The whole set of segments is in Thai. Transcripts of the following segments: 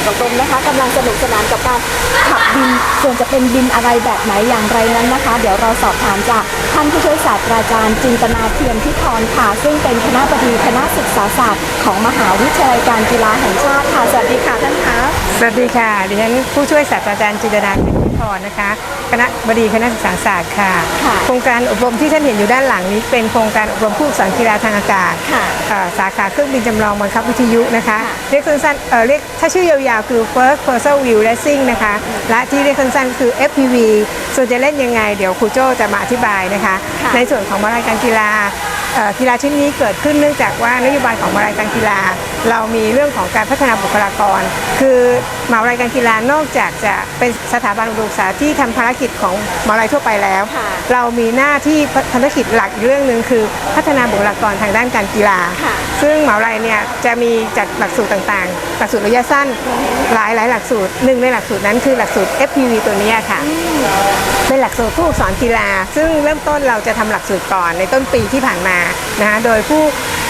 าร่วมการอบรมนะคะกำลังสนุกสนานกับการขับบิน ส่วนจะเป็นบินอะไรแบบไหนอย่างไรนั้นนะคะ เดี๋ยวเราสอบถามจากท่านผู้ช่วยศาสตราจารย์จินตนาเทียมพิธรค่ะ ซึ่งเป็นคณะบดีคณะศึกษาศาสตร์ของมหาวิทยาลัยการกีฬาแห่งชาติค่ะ สวัสดีค่ะท่านคะ สวัสดีค่ะ ดิฉันผู้ช่วยศาสตราจารย์จินตนาเทียม รนะคะ คณะบดีคณะศึกษาศาสตร์ค่ะ ค่ะโครงการอบรมที่ท่านเห็นอยู่ด้านหลังนี้เป็นโครงการอบรมผู้ฝึกสอนกีฬาทางอากาศค่ะเอ่อสาขาเครื่องบินจำลองบังคับวิทยุนะคะ ค่ะ เรียกสั้นๆเอ่อเรียกถ้าชื่อยาวๆคือ First Person View Racing นะคะ และที่เรียกสั้นๆคือ FPV ส่วนจะเล่นยังไง เดี๋ยวครูโจ้จะมาอธิบายนะคะ ค่ะ ในส่วนของมารายการกีฬาเอ่อกีฬาชิ้นนี้เกิดขึ้นเนื่องจากว่านโยบายของมารายการกีฬาเรามีเรื่องของการพัฒนาบุคลากร คือมหาวิทยาลัยการกีฬานอกจากจะเป็นสถาบันอุดมศึกษาที่ทำภารกิจของมหาวิทยาลัยทั่วไปแล้วค่ะเรามีหน้าที่ภารกิจหลักอีกเรื่องหนึ่งคือพัฒนาบุคลากรทางด้านการกีฬาค่ะซึ่งมหาวิทยาลัยเนี่ยจะมีจัดหลักสูตรต่างๆ หลักสูตรระยะสั้นหลายหลายๆหลักสูตรหนึ่งในหลักสูตรนั้นคือหลักสูตร FPV ตัวเนี้ยค่ะเป็นหลักสูตรผู้ฝึกสอนกีฬา ซึ่งเริ่มต้นเราจะทำหลักสูตรก่อนในต้นปีที่ผ่านมานะคะโดยผู้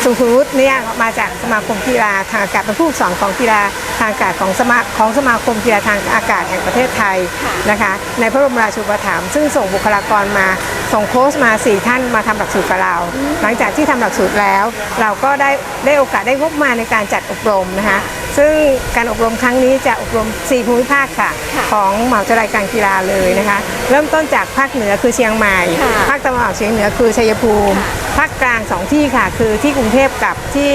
ทรงคุณวุฒิเนี่ยมาจากสมาคมกีฬาทางอากาศเป็นผู้ฝึกสอนของกีฬาทางอากาศของสมาของสมาคมกีฬาทางอากาศแห่งประเทศไทยค่ะนะคะในพระบรมราชูปถัมภ์ซึ่งส่งบุคลากรมาส่งโค้ชมาสี่ท่านมาทำหลักสูตรกับเรา หลังจากที่ทำหลักสูตรแล้ว เราก็ได้ได้โอกาสได้งบมาในการจัดอบรมนะคะ ซึ่งการอบรมครั้งนี้จะอบรม 4 ภูมิภาคค่ะค่ะของมหาวิทยาลัยการกีฬาเลยนะคะ เริ่มต้นจากภาคเหนือคือเชียงใหม่ค่ะภาคตะวันออกเฉียงเหนือคือชัยภูมิ ภาคกลางสองที่ค่ะ คือที่กรุงเทพกับที่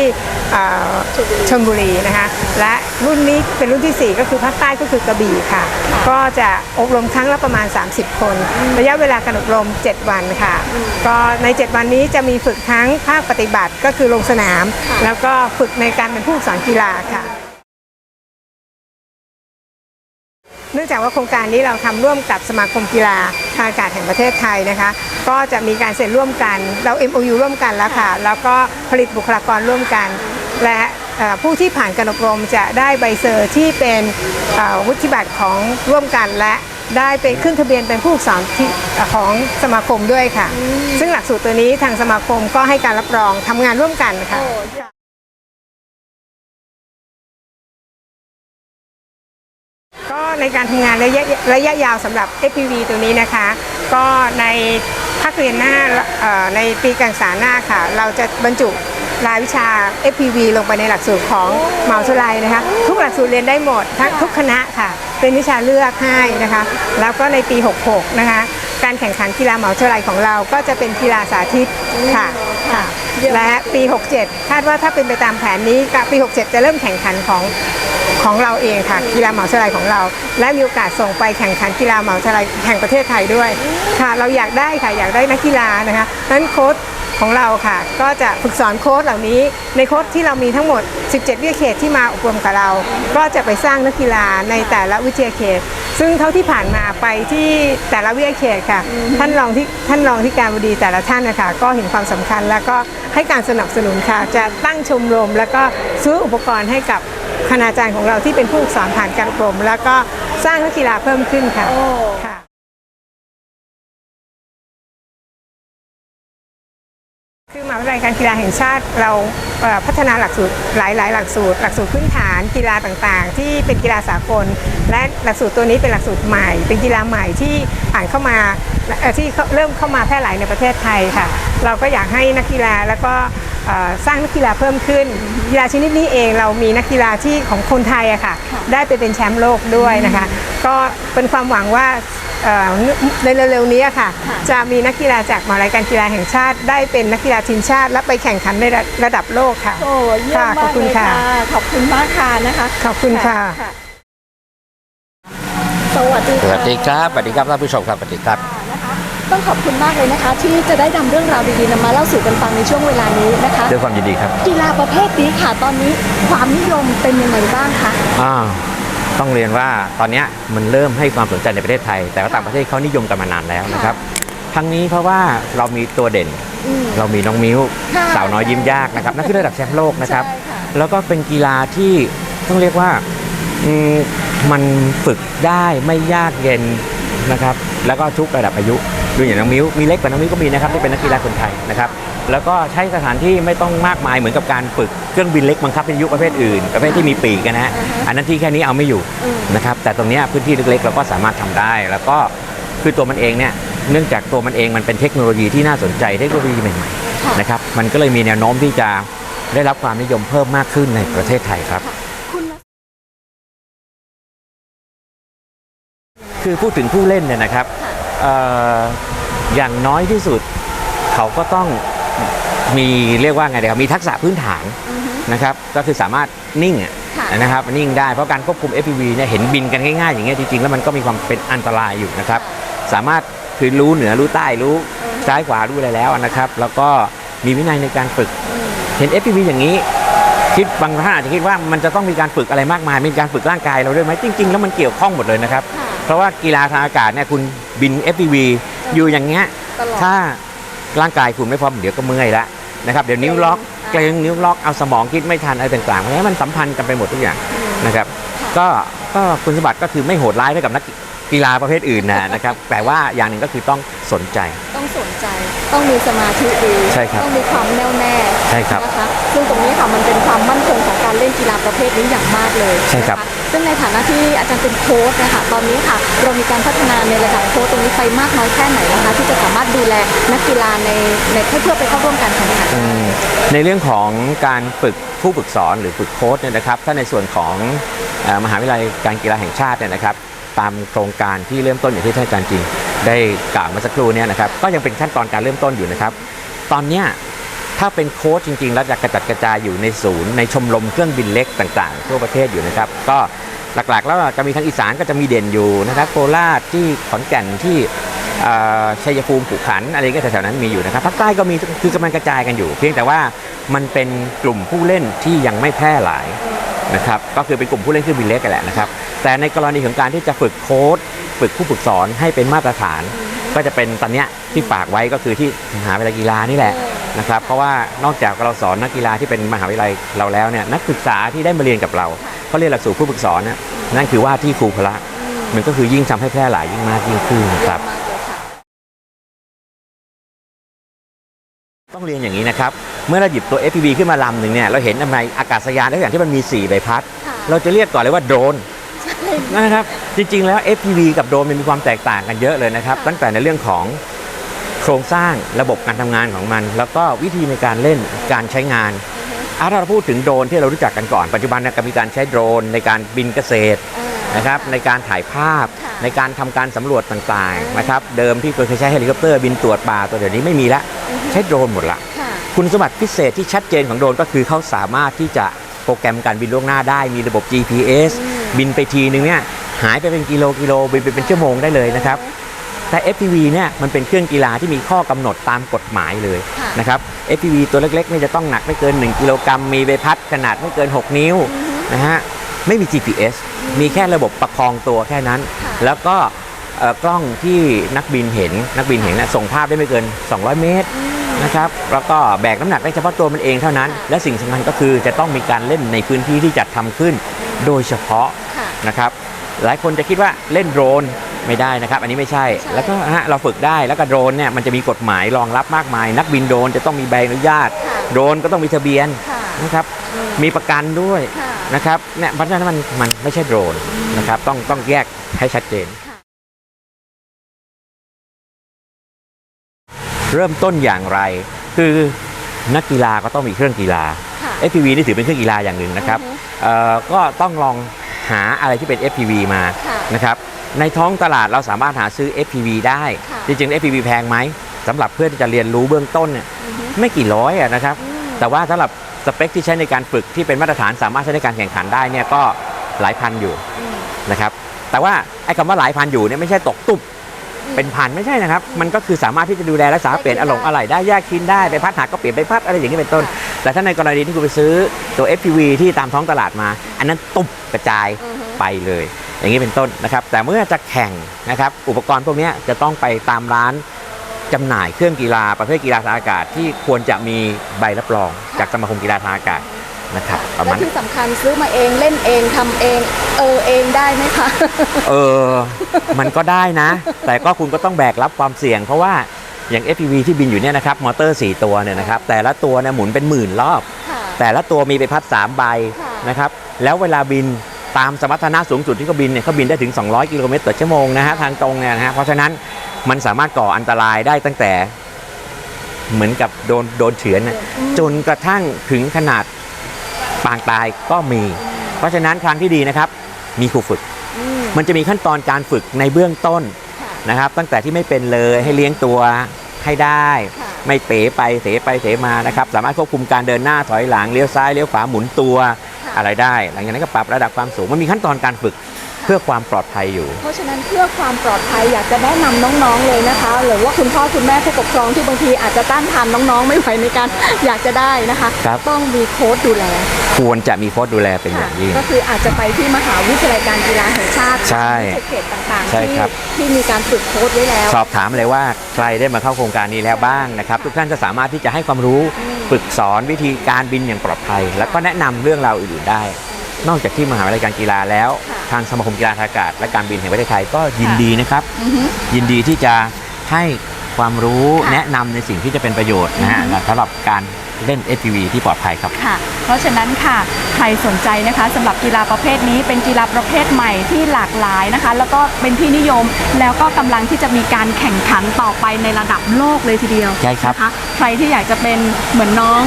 เอ่อชลบุรีนะคะ และรุ่นนี้เป็นรุ่นทีสี่ 4 ก็คือภาคใต้ก็คือกระบี่ค่ะ ก็จะอบรมครั้งละประมาณ 30 คน ระยะเวลาการอบรม 7 วันค่ะ ก็ใน 7 วันนี้จะมีฝึกทั้งภาคปฏิบัติก็คือลงสนาม แล้วก็ฝึกในการเป็นผู้สอนกีฬาค่ะ เนื่องจากว่าโครงการนี้เราทำร่วมกับสมาคมกีฬาทางอากาศแห่งประเทศไทยนะคะ ก็จะมีการเซ็นร่วมกัน เรา MOU ร่วมกันแล้วค่ะ แล้วก็ผลิตบุคลากรร่วมกัน และเอ่อผู้ที่ผ่านการอบรมจะได้ใบเซอร์ที่เป็นเอ่อวุฒิบัตรของร่วมกันและได้เป็นขึ้นทะเบียนเป็นผู้ฝึกสอนที่ของสมาคมด้วยค่ะ ซึ่งหลักสูตรตัวนี้ทางสมาคมก็ให้การรับรองทำงานร่วมกันค่ะ ก็ในการทำงานระยะระยะยาวสำหรับ FPV ตัวนี้นะคะ ก็ในภาคเรียนหน้าในปีการศึกษาหน้าค่ะ เราจะบรรจุรายวิชา FPV ลงไปในหลักสูตรของเหมาสุไลนะคะ ทุกหลักสูตรเรียนได้หมดทั้งทุกคณะค่ะ เป็นวิชาเลือกให้นะคะ แล้วก็ในปี 66 นะคะ การแข่งขันกีฬาเหมาสุไลของเราก็จะเป็นกีฬาสาธิตค่ะค่ะ และปี 67 คาดว่าถ้าเป็นไปตามแผนนี้กับปี 67 จะเริ่มแข่งขันของของเราเองค่ะกีฬาเหมาชลัยของเรา และมีโอกาสส่งไปแข่งขันกีฬาเหมาชลัยแห่งประเทศไทยด้วยค่ะ เราอยากได้ค่ะอยากได้นักกีฬานะคะนั้นโค้ช ของเราค่ะ ก็จะฝึกสอนโค้ชเหล่านี้ ในโค้ชที่เรามีทั้งหมด 17 วิทยาเขตที่มาอบรมกับเรา ก็จะไปสร้างนักกีฬาในแต่ละวิทยาเขต ซึ่งเท่าที่ผ่านมาไปที่แต่ละวิทยาเขตค่ะ ท่านรองที่ท่านรองที่การบดีแต่ละท่านนะคะก็เห็นความสำคัญ แล้วก็ให้การสนับสนุนค่ะ จะตั้งชมรม แล้วก็ซื้ออุปกรณ์ให้กับคณาจารย์ของเราที่เป็นผู้ฝึกสอนผ่านการอบรม แล้วก็สร้างนักกีฬาเพิ่มขึ้นค่ะ ยาลัยการกีฬาแห่งชาติเราเอ่อพัฒนาหลักสูตรหลายหลาย ๆ หลักสูตร หลักสูตรพื้นฐานกีฬาต่างๆ ที่เป็นกีฬาสากล และหลักสูตรตัวนี้เป็นหลักสูตรใหม่ เป็นกีฬาใหม่ที่ผ่านเข้ามาเอ่อที่เริ่มเข้ามาแพร่หลายในประเทศไทยค่ะ เราก็อยากให้นักกีฬาแล้วก็เอ่อสร้างนักกีฬาเพิ่มขึ้น กีฬาชนิดนี้เองเรามีนักกีฬาที่ของคนไทยอะค่ะ ได้ไปเป็นแชมป์โลกด้วยนะคะ ก็เป็นความหวังว่า เอ่อในเร็วๆนี้อะค่ะ ค่ะ จะมีนักกีฬาจากมหาวิทยาลัยการกีฬาแห่งชาติ ได้เป็นนักกีฬาทีมชาติ และไปแข่งขันในระระดับโลกค่ะ โอ้เยี่ยมค่ะขมาอบกคุณเลยค่ะค่ะ ขอบคุณมากค่ะนะคะขอบคุณค่ะ สวัสดีสค่ะวัสดีครับสวัสดีครับท่านผู้ชมครับสวัสดีครับ นะคะ ต้องขอบคุณมากเลยนะคะ ที่จะได้นำเรื่องราวดีๆนำมาเล่าสู่กันฟังในช่วงเวลานี้นะคะ ด้วยความยินดีครับกีฬาประเภทนี้ค่ะ ตอนนี้ความนิยมเป็นยังไงบ้างคะ อ่า ต้องเรียนว่าตอนเนี้ยมันเริ่มให้ความสนใจในประเทศไทย แต่ว่าต่างประเทศเขานิยมกันมานานแล้วนะครับทั้งนี้เพราะว่าเรามีตัวเด่นอืมเรามีน้องมิ้วค่ะสาวน้อยยิ้มยากนะครับนั่นคือระดับแชมป์โลกนะครับใช่ค่ะแล้วก็เป็นกีฬาที่ต้องเรียกว่าอืมมันฝึกได้ไม่ยากเย็นนะครับ แล้วก็ทุกระดับอายุดูอย่างน้องมิ้วมีเล็กกว่าน้องมิ้วก็มีนะครับที่เป็นนักกีฬาคนไทยนะครับ แล้วก็ใช้สถานที่ไม่ต้องมากมายเหมือนกับการฝึกเครื่องบินเล็กบังคับในยุคประเภทอื่นประเภทที่มีปีกอะนะฮะอันนั้นที่แค่นี้เอาไม่อยู่อืมนะครับแต่ตรงเนี้ยพื้นที่เล็กๆเราก็สามารถทำได้ แล้วก็คือตัวมันเองเนี่ยเนื่องจากตัวมันเองมันเป็นเทคโนโลยีที่น่าสนใจเทคโนโลยีใหม่ค่ะๆนะครับมันก็เลยมีแนวโน้มที่จะได้รับความนิยมเพิ่มมากขึ้นในประเทศไทยครับคุณคือพูดถึงผู้เล่นเนี่ยนะครับเอ่ออย่างน้อยที่สุดเขาก็ต้อง มีเรียกว่าไงเดี๋ยวมีทักษะพื้นฐานอือฮึนะครับก็คือสามารถนิ่งอะค่ะนะครับนิ่งได้เพราะการควบคุม FPV เนี่ยเห็นบินกันง่ายๆอย่างเงี้ยจริงๆแล้วมันก็มีความเป็นอันตรายอยู่นะครับสามารถคือรู้เหนือรู้ใต้รู้ซ้ายขวารู้อะไรแล้วนะครับ แล้วก็มีวินัยในการฝึกอืมเห็น FPV อย่างนี้คิดบางท่านอาจจะคิดว่ามันจะต้องมีการฝึกอะไรมากมาย มีการฝึกร่างกายเราด้วยไหมจริง ๆ แล้วมันเกี่ยวข้องหมดเลยนะครับค่ะเพราะว่ากีฬาทางอากาศเนี่ยคุณบิน FPV อยู่อย่างเงี้ยตลอดถ้า ร่างกายคุณไม่พร้อมเดี๋ยวก็เมื่อยละนะครับเดี๋ยวนิ้วล็อกเกรงนิ้วล็อกเอาสมองคิดไม่ทันอะไรต่างๆเพราะฉะนั้นมันสัมพันธ์กันไปหมดทุกอย่างนะครับก็ก็คุณสมบัติก็คือไม่โหดร้ายเท่ากับนักกีฬาประเภทอื่นนะนะครับแต่ว่าอย่างหนึ่งก็คือต้องสนใจ ต้องสนใจ ต้องมีสมาธิดีใช่ครับต้องมีความแน่วแน่ใช่ครับนะคะซึ่งตรงนี้ค่ะมันเป็นความมั่นคงของการเล่นกีฬาประเภทนี้อย่างมากเลยใช่ครับนะะ ซึ่งในฐานะที่อาจารย์เป็นโค้ชนะคะตอนนี้ค่ะเรามีการพัฒนาในระดับโค้ชตรงนี้ไปมากน้อยแค่ไหนนะคะ ที่จะสามารถดูแลนักกีฬาในในเพื่อไปเข้าร่วมการแข่งขันในเรื่องของการฝึกผู้ฝึกสอนหรือฝึกโค้ชเนี่ยนะครับ ถ้าในส่วนของอมหาวิทยาลัยการกีฬาแห่งชาติเนี่ยนะครับ ตามโครงการที่เริ่มต้นอย่างที่ท่านอาจารย์จริง ได้กล่าวเมื่อสักครู่เนี่ยนะครับก็ยังเป็นขั้นตอนการเริ่มต้นอยู่นะครับ ตอนเนี้ย ถ้าเป็นโค้ชจริงๆ แล้วจะกระจัดกระจายอยู่ในศูนย์ในชมรมเครื่องบินเล็กต่างๆ ทั่วประเทศอยู่นะครับ ก็หลักๆ แล้วจะมีทางอีสานก็จะมีเด่นอยู่นะครับโคราชที่ขอนแก่นที่ชัยภูมิขุขันอะไรก็แถวๆนั้นมีอยู่นะครับภาคใต้ก็มีคือกำลังกระจายกันอยู่ เพียงแต่ว่ามันเป็นกลุ่มผู้เล่นที่ยังไม่แพร่หลายนะครับก็คือเป็นกลุ่มผู้เล่นเครื่องบินเล็กกันแหละนะครับ แต่ในกรณีของการที่จะฝึกโค้ชฝึกผู้ฝึกสอนให้เป็นมาตรฐาน ก็จะเป็นตอนเนี้ยที่ฝากไว้ก็คือที่มหาวิทยาลัยกีฬานี่แหละ นะครับ เพราะว่านอกจากเราสอนนักกีฬาที่เป็นมหาวิทยาลัยเราแล้วเนี่ยนักศึกษาที่ได้มาเรียนกับเราเขาเรียนหลักสูตรผู้ฝึกสอนเนี่ยนั่นคือว่าที่ครูพละมันก็คือยิ่งทำให้แพร่หลายยิ่งมากยิ่งขึ้นนะครับมากเลยค่ะต้องเรียนอย่างนี้นะครับ เมื่อเราหยิบตัว FPV ขึ้นมาลำหนึ่งเนี่ยเราเห็นทำไมอากาศยานได้อย่างที่มันมี4ใบพัดค่ะเราจะเรียกก่อนเลยว่าโดรนนะครับจริงๆแล้ว FPV กับโดรนมันมีความแตกต่างกันเยอะเลยนะครับ ตั้งแต่ในเรื่องของ โครงสร้างระบบการทำงานของมัน แล้วก็วิธีในการเล่นการใช้งานอาถ้าเราพูดถึงโดรนที่เรารู้จักกันก่อน ปัจจุบันเนี่ยก็มีการใช้โดรนในการบินเกษตรอ่านะครับในการถ่ายภาพค่ะในการทำการสำรวจต่างอ่าๆนะครับเดิมที่เคยใช้เฮลิคอปเตอร์บินตรวจป่าตัวเดี๋ยวนี้ไม่มีละอือฮึใช้โดรนหมดละค่ะคุณสมบัติพิเศษที่ชัดเจนของโดรนก็คือเขาสามารถที่จะโปรแกรมการบินล่วงหน้าได้มีระบบ GPS อืมบินไปทีนึงเนี่ยหายไปเป็นกิโลกิโลบินไปเป็นชั่วโมงได้เลยนะครับ แต่ FPV เนี่ยมันเป็นเครื่องกีฬาที่มีข้อกำหนดตามกฎหมายเลยค่ะนะครับ FPV ตัวเล็กๆเนี่ยจะต้องหนักไม่เกิน 1 กิโลกรัม มีใบพัดขนาดไม่เกิน 6 นิ้วนะฮะไม่มี GPS มีแค่ระบบประคองตัวแค่นั้นค่ะแล้วก็เอ่อกล้องที่นักบินเห็นนักบินเห็นนะส่งภาพได้ไม่เกิน 200 เมตรนะครับแล้วก็แบกน้ำหนักได้เฉพาะตัวมันเองเท่านั้น และสิ่งสำคัญก็คือจะต้องมีการเล่นในพื้นที่ที่จัดทำขึ้น โดยเฉพาะค่ะนะครับ หลายคนจะคิดว่าเล่นโดรนไม่ได้นะครับ อันนี้ไม่ใช่ใช่ แล้วก็ฮะเราฝึกได้แล้วก็โดรนเนี่ยมันจะมีกฎหมายรองรับมากมาย นักบินโดรนจะต้องมีใบอนุญาตค่ะโดรนก็ต้องมีทะเบียนค่ะนะครับอืมมีประกันด้วยค่ะนะครับเนี่ยเพราะฉะนั้นมันมันไม่ใช่โดรนนะครับต้องต้องแยกให้ชัดเจนค่ะเริ่มต้นอย่างไร คือนักกีฬาก็ต้องมีเครื่องกีฬาค่ะ FPV นี่ถือเป็นเครื่องกีฬาอย่างหนึ่งนะครับอือฮึเอ่อก็ต้องลอง หาอะไรที่เป็น FPV มาค่ะนะครับในท้องตลาดเราสามารถหาซื้อ FPV ได้ ค่ะ จริงๆ FPV แพงไหมสำหรับเพื่อที่จะเรียนรู้เบื้องต้นเนี่ยอือฮึไม่กี่ร้อยอะนะครับ อืมแต่ว่าสำหรับสเปคที่ใช้ในการฝึกที่เป็นมาตรฐานสามารถใช้ในการแข่งขันได้เนี่ยก็หลายพันอยู่อืม นะครับ แต่ว่าไอ้คำว่าหลายพันอยู่เนี่ยไม่ใช่ตกตุบอืมเป็นพันไม่ใช่นะครับ มันก็คือสามารถที่จะดูแลรักษาได้เปลี่ยนได้อารมณ์อะไรได้แยกชิ้นได้ไปพัดหักก็เปลี่ยนไปพัดอะไรอย่างนี้เป็นต้น ค่ะ แต่ถ้าในกรณีที่คุณไปซื้อตัว FPV ที่ตามท้องตลาดมา อันนั้นตุบ กระจายอือฮึ ไปเลย อย่างนี้เป็นต้นนะครับ แต่เมื่อจะแข่งนะครับ อุปกรณ์พวกเนี้ยจะต้องไปตามร้านจำหน่ายเครื่องกีฬาประเภทกีฬาทางอากาศ ที่ควรจะมีใบรับรองจากสมาคมกีฬาทางอากาศนะครับประและมาณที่สำคัญซื้อมาเองเล่นเองทำเอง เออเองได้ไหมคะ เออ มันก็ได้นะ แต่ก็คุณก็ต้องแบกรับความเสี่ยง เพราะว่าอย่าง FPV ที่บินอยู่เนี่ยนะครับ มอเตอร์ 4 ตัวเนี่ยนะครับ แต่ละตัวเนี่ยหมุนเป็นหมื่นรอบ ค่ะ แต่ละตัวมีใบพัด 3 ใบค่ะ นะครับ แล้วเวลาบินตามสมรรถนะสูงสุดที่เขาบินเนี่ยเขาบินได้ถึง 200 กิโลเมตรต่อชั่วโมงนะฮะทางตรงเนี่ยนะฮะเพราะฉะนั้นมันสามารถก่ออันตรายได้ตั้งแต่เหมือนกับโดนโดนเฉือนน่ะจนกระทั่งถึงขนาดปางตายก็มี เพราะฉะนั้นทางที่ดีนะครับ มีครูฝึกอืมมันจะมีขั้นตอนการฝึกในเบื้องต้นค่ะนะครับ ตั้งแต่ที่ไม่เป็นเลยให้เลี้ยงตัวให้ได้ค่ะไม่เป๋ไปเสไปเสมานะครับ สามารถควบคุมการเดินหน้าถอยหลังเลี้ยวซ้ายเลี้ยวขวาหมุนตัวค่ะ อะไรได้ หลังจากนั้นก็ปรับระดับความสูงมันมีขั้นตอนการฝึก เพื่อความปลอดภัยอยู่ เพราะฉะนั้นเพื่อความปลอดภัยอยากจะแนะนำน้องๆเลยนะคะ หรือว่าคุณพ่อคุณแม่ผู้ปกครองที่บางทีอาจจะต้านทานน้องๆ ไม่ไหวในการอยากจะได้นะคะครับต้องมีโค้ชดูแล ควรจะมีโค้ชดูแลเป็นอค่ะย่างยิ่งก็คืออาจจะไปที่มหาวิทยาลัยการกีฬาแห่งชาติใช่วิทยาเขตต่างๆใช่ที่ครับที่มีการฝึกโค้ชไว้แล้ว สอบถามเลยว่าใครได้มาเข้าโครงการนี้แล้วบ้างนะครับ ทุกท่านจะสามารถที่จะให้ความรู้ฝึกสอนวิธีการบินอย่างปลอดภัย แล้วก็แนะนำเรื่องราวอื่นๆได้ นอกจากที่มหาวิทยาลัยการกีฬาแล้วค่ะทางสมาคมกีฬาทางอากาศ และการบินแห่งประเทศไทยก็ยินดีนะครับอือฮึยินดีที่จะให้ความรู้ค่ะแนะนำในสิ่งที่จะเป็นประโยชน์นะฮะสำหรับการ เล่น FPV ที่ปลอดภัยครับ ค่ะ เพราะฉะนั้นค่ะใครสนใจนะคะสำหรับกีฬาประเภทนี้เป็นกีฬาประเภทใหม่ที่หลากหลายนะคะ แล้วก็เป็นที่นิยมแล้วก็กำลังที่จะมีการแข่งขันต่อไปในระดับโลกเลยทีเดียวใช่ครับนะคะใครที่อยากจะเป็นเหมือนน้อง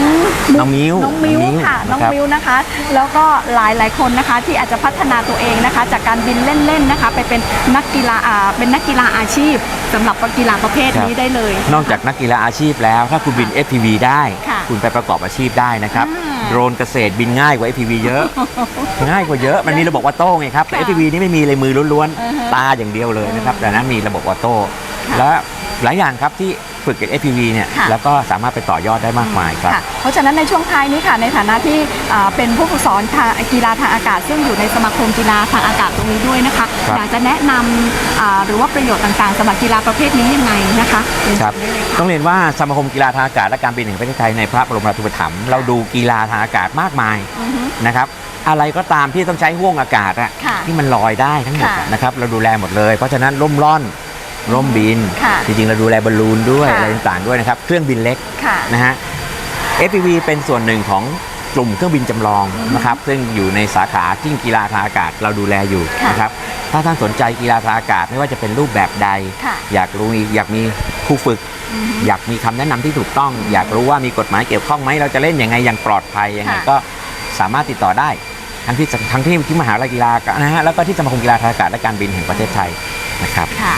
น้องมิ้วน้องมิ้วน้องมิ้วค่ะน้องนะครับมิ้วนะคะ แล้วก็หลายหลายๆคนนะคะที่อาจจะพัฒนาตัวเองนะคะ จากการบินเล่นๆนะคะ ไปเป็นนักกีฬาอ่าเป็นนักกีฬาอาชีพสำหรับกีฬาประเภทนี้ได้เลย นอกจากนักกีฬาอาชีพแล้ว ถ้าคุณบิน FPV ได้ค่ะคุณไปประกอบอาชีพได้นะครับอ่าโดรนเกษตรบินง่ายกว่า FPV เยอะ ง่ายกว่าเยอะ มันมีระบบออโต้ไงครับแต่ค่ะ FPV นี่ไม่มีเลยมือล้วนอือฮะๆตาอย่างเดียวเลยนะครับ แต่นั้นมีระบบออโต้ค่ะและ หลายอย่างครับที่ฝึกกับ FPV เนี่ยค่ะ แล้วก็สามารถไปต่อยอดได้มากมายครับ ค่ะเพราะฉะนั้นในช่วงท้ายนี้ค่ะในฐานะที่อ่าเป็นผู้ฝึกสอนทางกีฬาทางอากาศ ซึ่งอยู่ในสมาคมกีฬาทางอากาศตรงนี้ด้วยนะคะครับ อยากจะแนะนำอ่าหรือว่าประโยชน์ต่างๆสำหรับกีฬาประเภทนี้ยังไงนะคะเรียนคเชิรับญได้เลยค่ะ ต้องเรียนว่าสมาคมกีฬาทางอากาศและการบินแห่งประเทศไทยในพระบรมราชูปถัมภ์เราดูกีฬาทางอากาศมากมายอือฮึ นะครับ อะไรก็ตามที่ต้องใช้ห่วงอากาศอะค่ะที่มันลอยได้ทั้งหมดอะค่ะนะครับ เราดูแลหมดเลย เพราะฉะนั้นร่มร่อน ร่มบิน ค่ะจริงๆ เราดูแลบอลลูนด้วยค่ะ อะไรต่างๆด้วยนะครับ เครื่องบินเล็กค่ะ นะฮะ FPV เป็นส่วนหนึ่งของกลุ่มเครื่องบินจำลองนะครับ ซึ่งอยู่ในสาขาที่กีฬาทางอากาศเราดูแลอยู่ค่ะนะครับ ถ้าท่านสนใจกีฬาทางอากาศไม่ว่าจะเป็นรูปแบบใด ค่ะอยากรู้อยากมีครูฝึก อือฮึอยากมีคำแนะนำที่ถูกต้อง อยากรู้ว่ามีกฎหมายเกี่ยวข้องไหมเราจะเล่นยังไงอย่างปลอดภัยยังไงค่ะ ก็สามารถติดต่อได้ ทั้งที่ทั้งที่ที่มหาวิทยาลัยกีฬานะฮะแล้วก็ที่สมาคมกีฬาทางอากาศและการบินแห่งประเทศไทยนะครับ ค่ะ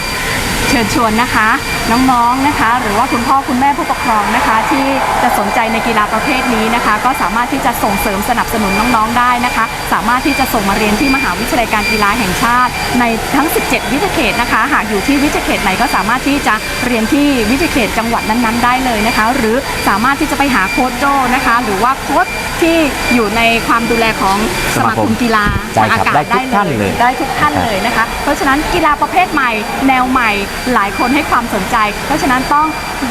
เชิญชวนนะคะ น้องๆนะคะ หรือว่าคุณพ่อคุณแม่ผู้ปกครองนะคะ ที่จะสนใจในกีฬาประเภทนี้นะคะ ก็สามารถที่จะส่งเสริมสนับสนุนน้องๆได้นะคะ สามารถที่จะส่งมาเรียนที่มหาวิทยาลัยการกีฬาแห่งชาติ ในทั้ง 17 วิทยาเขตนะคะ หากอยู่ที่วิทยาเขตไหนก็สามารถที่จะเรียนที่วิทยาเขตจังหวัดนั้นๆ ได้เลยนะคะ หรือสามารถที่จะไปหาโค้ชโจนะคะ หรือว่าโค้ช ที่อยู่ในความดูแลของสมาคมกีฬาได้ทางครัอาบกาศได้ทุกท่านเลยได้ทุกท่านเลยนะคะ เพราะฉะนั้นกีฬาประเภทใหม่ แนวใหม่หลายคนให้ความสนใจ เพราะฉะนั้นต้อง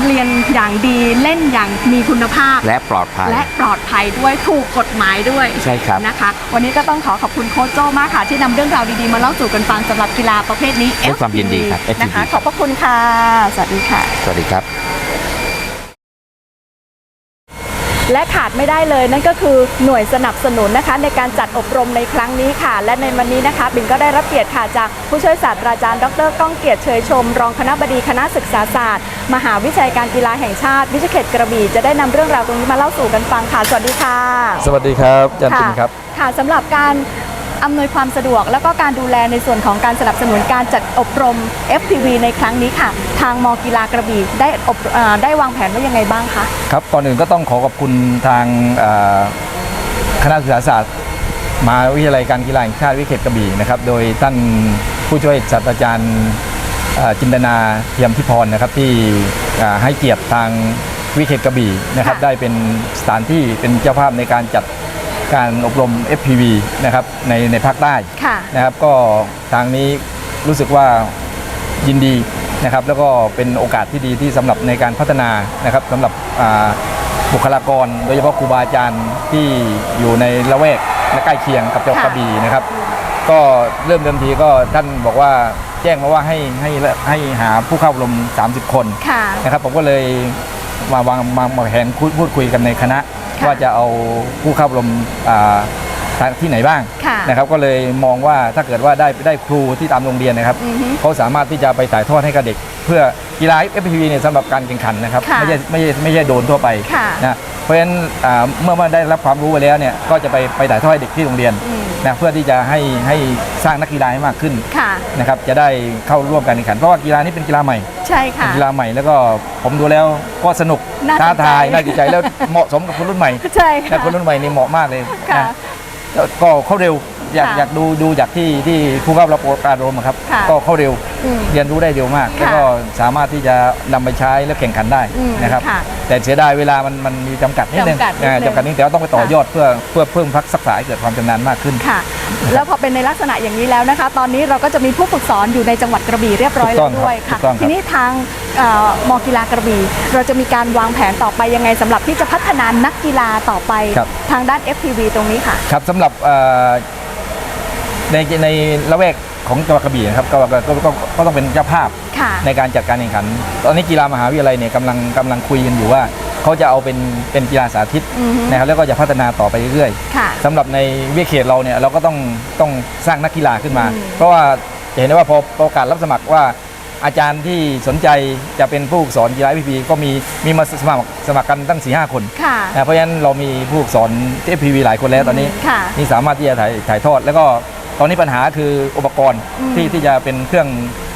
เรียนอย่างดีเล่นอย่างมีคุณภาพ และปลอดภัย และปลอดภัยด้วยถูกกฎหมายด้วยใช่ครับนะคะ วันนี้ก็ต้องขอขอบคุณโค้ชโจมากค่ะ ที่นำเรื่องราวดีๆมาเล่าสู่กันฟังสำหรับกีฬาประเภทนี้ ด้วยความยินดีครับ FPV นะคะ FPV ขอบพระคุณค่ะ สวัสดีค่ะ สวัสดีครับ และขาดไม่ได้เลยนั่นก็คือหน่วยสนับสนุนนะคะ ในการจัดอบรมในครั้งนี้ค่ะ และในวันนี้นะคะ บินก็ได้รับเกียรติค่ะจากผู้ช่วยศาสตราจารย์ ดรก้องเกียรติเชยชม รองคณะบดีคณะศึกษาศาสตร์ มหาวิทยาลัยการกีฬาแห่งชาติ วิทยาเขตกระบี่จะได้นำเรื่องราวตรงนี้มาเล่าสู่กันฟังค่ะสวัสดีค่ะ สวัสดีครับอาจารย์ปินครับค่ะสำหรับการ อำนวยความสะดวก แล้วก็การดูแลในส่วนของการสนับสนุนการจัดอบรม FPV ในครั้งนี้ค่ะ ทางมกีฬากระบี่ได้อบเอ่อได้วางแผนไว้ยังไงบ้างคะครับก่อนอื่นก็ต้องขอขอบคุณทางเอ่อคณะศึกษาศาสตร์มหาวิทยาลัยการกีฬาแห่งชาติวิเขตกระบี่นะครับ โดยท่านผู้ช่วยศาสตราจารย์เอ่อจินตนาเทียมทิพรนะครับที่เอ่อให้เกียรติทางวิเขตกระบี่นะครับค่ะได้เป็นสถานที่เป็นเจ้าภาพในการจัด การอบรม FPV นะครับในในภาคใต้ค่ะนะครับ ก็ทางนี้รู้สึกว่ายินดีนะครับ แล้วก็เป็นโอกาสที่ดีที่สำหรับในการพัฒนานะครับสำหรับอ่าบุคลากร โดยเฉพาะครูบาอาจารย์ที่อยู่ในละแวกและใกล้เคียงกับจังหวัดค่ะกระบี่นะครับ ก็เริ่มเดิมทีก็ท่านบอกว่าแจ้งมาว่าให้ให้ให้หาผู้เข้าอบรม 30 คนค่ะนะครับ ผมก็เลยมาวางมามาแผนพูดพูดคุยกันในคณะค่ะ ว่าจะเอาผู้เข้าอบรมอ่าทางที่ไหนบ้างค่ะนะครับก็เลยมองว่าถ้าเกิดว่าได้ได้ครูที่ตามโรงเรียนนะครับอือฮึเขาสามารถที่จะไปถ่ายทอดให้กับเด็ก เพื่อกีฬา FPV เนี่ยสำหรับการแข่งขันนะครับค่ะไม่ใช่ไม่ใช่ไม่ใช่โดนทั่วไปค่ะนะเพราะฉะนั้นอ่าเมื่อมาได้รับความรู้ไปแล้วเนี่ยก็จะไปไปถ่ายทอดให้เด็กที่โรงเรียนอืมนะเพื่อที่จะให้ให้สร้างนักกีฬาให้มากขึ้นค่ะนะครับจะได้เข้าร่วมการแข่งขันเพราะว่ากีฬานี้เป็นกีฬาใหม่ ใช่ค่ะเป็นกีฬาใหม่แล้วก็ผมดูแล้วก็สนุกน่าสนใจท้าทายน่าดีใจแล้วเหมาะสมกับคนรุ่นใหม่ใช่นะค่ะคนรุ่นใหม่นี่เหมาะมากเลยค่ะนะแล้วก็เข้าเร็ว อยากค่ะอยากดูดูจากที่ที่ผู้เข้ารับการอบรมอะครับ ค่ะก็เข้าเร็วอืมเรียนรู้ได้เร็วมาก ค่ะแล้วก็สามารถที่จะนำไปใช้และแข่งขันได้อืมนะครับ ค่ะแต่เสียดายเวลามันมันมีจำกัดนิดนึงจำกัดนิดนึงอ่าจำกัดนิดนึงแต่ว่าต้องไปต่อยอดเพื่อเพื่อเพิ่มพักทักษะให้เกิดความชำนาญมากขึ้น ค่ะ แล้วพอเป็นในลักษณะอย่างนี้แล้วนะคะ ตอนนี้เราก็จะมีผู้ฝึกสอนอยู่ในจังหวัดกระบี่เรียบร้อยถูกต้แล้องวด้วยครับค่ะ ถูกต้องครับ ทีนี้ทางเอ่อมกีฬากระบี่ เราจะมีการวางแผนต่อไปยังไงสำหรับที่จะพัฒนานักกีฬาต่อไปครับทางด้าน FPV ตรงนี้ค่ะ ครับสำหรับเอ่อ ในในละแวกของจังหวัดกระบี่นะครับก็ก็ก็ก็ก็ต้องเป็นเจ้าภาพค่ะ ในการจัดการแข่งขัน ตอนนี้กีฬามหาวิทยาลัยเนี่ยกำลังกำลังคุยกันอยู่ว่าเขาจะเอาเป็นเป็นกีฬาสาธิตอือฮึ นะครับแล้วก็จะพัฒนาต่อไปเรื่อยค่ะๆสำหรับในวิทยาเขตเราเนี่ยเราก็ต้องต้องสร้างนักกีฬาขึ้นมา อืม เพราะว่าจะเห็นได้ว่าพอประกาศรับสมัครว่า อาจารย์ที่สนใจจะเป็นผู้ฝึกสอนกีฬาพีพีก็มีมีมาสมัครสมัครกันตั้ง4ีหคนค่ะ นะเพราะฉะนั้นเรามีผู้ฝึกสอนที่ FPV หลายคนแล้วตอนนี้ ค่ะ นี่สามารถที่จะถ่ายถ่ายทอดแล้วก็ ตอนนี้ปัญหาคืออุปกรณ์อืมที่ที่จะเป็นเครื่อง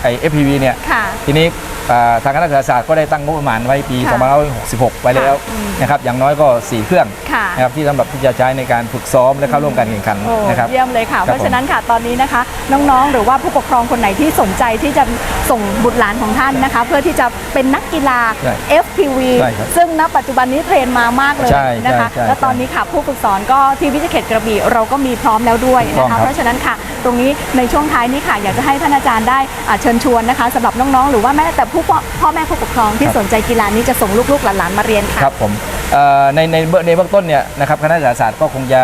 ไอ FPV เนี่ย ค่ะ ทีนี้ อ่าทางคณะศึกษาศาสตร์ก็ได้ตั้งงบประมาณไว้ปีค่ะ2566 ไว้แล้วอืมนะครับอย่างน้อยก็ 4 เครื่องค่ะ นะครับที่สำหรับที่จะใช้ในการฝึกซ้อมและเข้าร่วมการแข่งขันโอ้นะครับ เยี่ยมเลยค่ะ ครับเพราะฉะนั้นค่ะตอนนี้นะคะ น้องๆ หรือว่าผู้ปกครองคนไหนที่สนใจที่จะส่งบุตรหลานของท่านนะคะ เพื่อที่จะเป็นนักกีฬา ใช่ FPV ใช่ครับซึ่งณปัจจุบันนี้เทรนมามากเลยใช่นะคะ ใช่ใช่และตอนนี้ค่ะผู้ฝึกสอนก็ที่วิทยาเขตกระบี่เราก็มีพร้อมแล้วด้วยถูกต้นะองครัคะ บเพราะฉะนั้นค่ะ ตรงนี้ในช่วงท้ายนี้ค่ะ อยากจะให้ท่านอาจารย์ได้อ่าเชิญชวนนะคะสำหรับน้องๆ หรือว่าแม้แต่ผู้พ่อพ่อแม่ผู้ปกครองที่สนใจกีฬานี้จะส่งลูกๆหลานๆมาเรียนค่ะครับผมเอ่อในในเบื้องในเบื้องต้นเนี่ยนะครับคณะศึกษาศาสตร์ก็คงจะ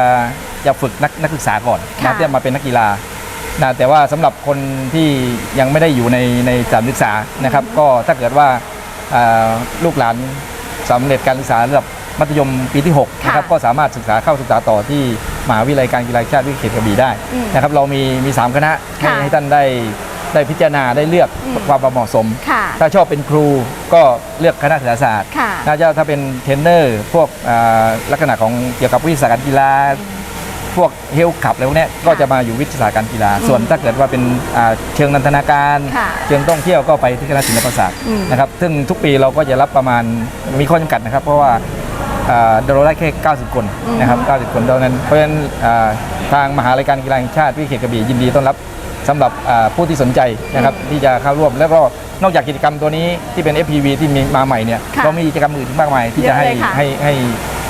จะฝึกนักนักศึกษาก่อนค่ะนะที่จะมาเป็นนักกีฬานะแต่ว่าสำหรับคนที่ยังไม่ได้อยู่ในในสถานศึกษานะครับ ก็ถ้าเกิดว่าเอ่อลูกหลานสำเร็จการศึกษาระดับมัธยมปีที่6นะครับค่ะก็สามารถศึกษาเข้าศึกษาต่อที่ มหาวิทยาลัยการกีฬาแห่งชาติวิทยาเขตกระบี่ได้อืมนะครับเรามีมีสามคณะให้ค่ะให้ท่านได้ได้พิจารณาได้เลือกอืมความเหมาะสมค่ะถ้าชอบเป็นครูก็เลือกคณะศึกษาศาสตร์ค่ะถ้าจะถ้าเป็นเทรนเนอร์ พวกอ่าลักษณะของเกี่ยวกับวิทยาศาสตร์การกีฬา พวกเฮลขับอะไรพวกเนี้ยก็จะมาอยู่วิทยาศาสตร์การกีฬา ส่วนถ้าเกิดว่าเป็นอ่าเชิงนันทนาการค่ะเชิงท่องเที่ยวก็ไปที่คณะศิลปศาสตร์อืมนะครับ ซึ่งทุกปีเราก็จะรับประมาณมีข้อจำกัดนะครับ เพราะว่า อ่าเราได้แค่ 90 คนนะครับ 90 คนเท่านั้น เพราะฉะนั้นอ่าทางมหาลัยการกีฬาแห่งชาติวิทยาเขตกระบี่ยินดีต้อนรับสำหรับอ่าผู้ที่สนใจนะครับที่จะเข้าร่วมแล้วก็นอกจากกิจกรรมตัวนี้ที่เป็น FPV ที่มีมาใหม่เนี่ยค่ะก็มีกิจกรรมอื่นอีกมากมาย ที่จะให้เยอะเลยค่ะให้ให้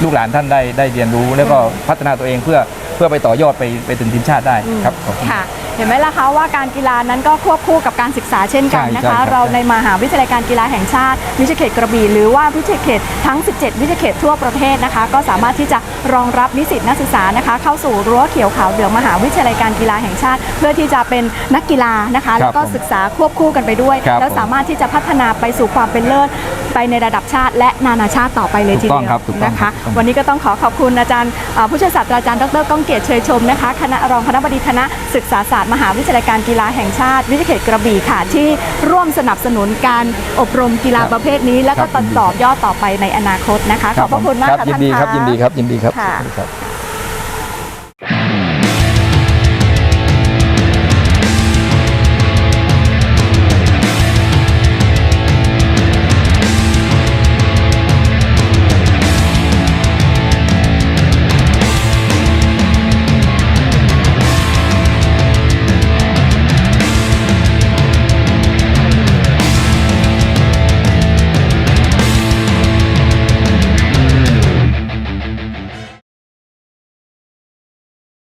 ลูกหลานท่านได้ได้เรียนรู้ แล้วก็พัฒนาตัวเองเพื่อเพื่อไปต่อยอดไปไปถึงทีมชาติได้ครับขอบคุณค่ะเห็นไหมล่ะคะว่าการกีฬานั้นก็ควบคู่กับการศึกษาเช่นกันใช่นะใช่คะครับเราในมหาวิทยาลัยการกีฬาแห่งชาติ วิทยาเขตกระบี่หรือว่าวิทยาเขตทั้ง 17 วิทยาเขตทั่วประเทศนะคะ ก็สามารถที่จะรองรับนิสิตนักศึกษานะคะ เข้าสู่รั้วเขียวขาวเหลืองมหาวิทยาลัยการกีฬาแห่งชาติ เพื่อที่จะเป็นนักกีฬานะคะ แล้วก็ผมศึกษาควบคู่กันไปด้วย ครับแล้วผม สามารถที่จะพัฒนาไปสู่ความเป็นเลิศไปในระดับชาติ และนานาชาติต่อไปเลยทีถูกต้เดีองยวครับถูกต้องนะคะ ถูกต้อง วันนี้ก็ต้องขอขอบคุณอาจารย์เอ่อผู้ช่วยศาสตราจารย์ดรก้องเกียรติเชยชมนะคะ คณะรองคณะบดีคณะศึกษาศาสตร์มหาวิทยาลัยการกีฬาแห่งชาติ วิทยาเขตกระบี่ค่ะ ที่ร่วมสนับสนุนการอบรมกีฬาครับประเภทนี้ แล้วก็ครับยินดีต่อยอดต่อไปในอนาคตนะคะ ขอบพระคุณมากรับค่ะยิท่านนดีครับะยินดีครับยินดีครับค่ะยินดีครับ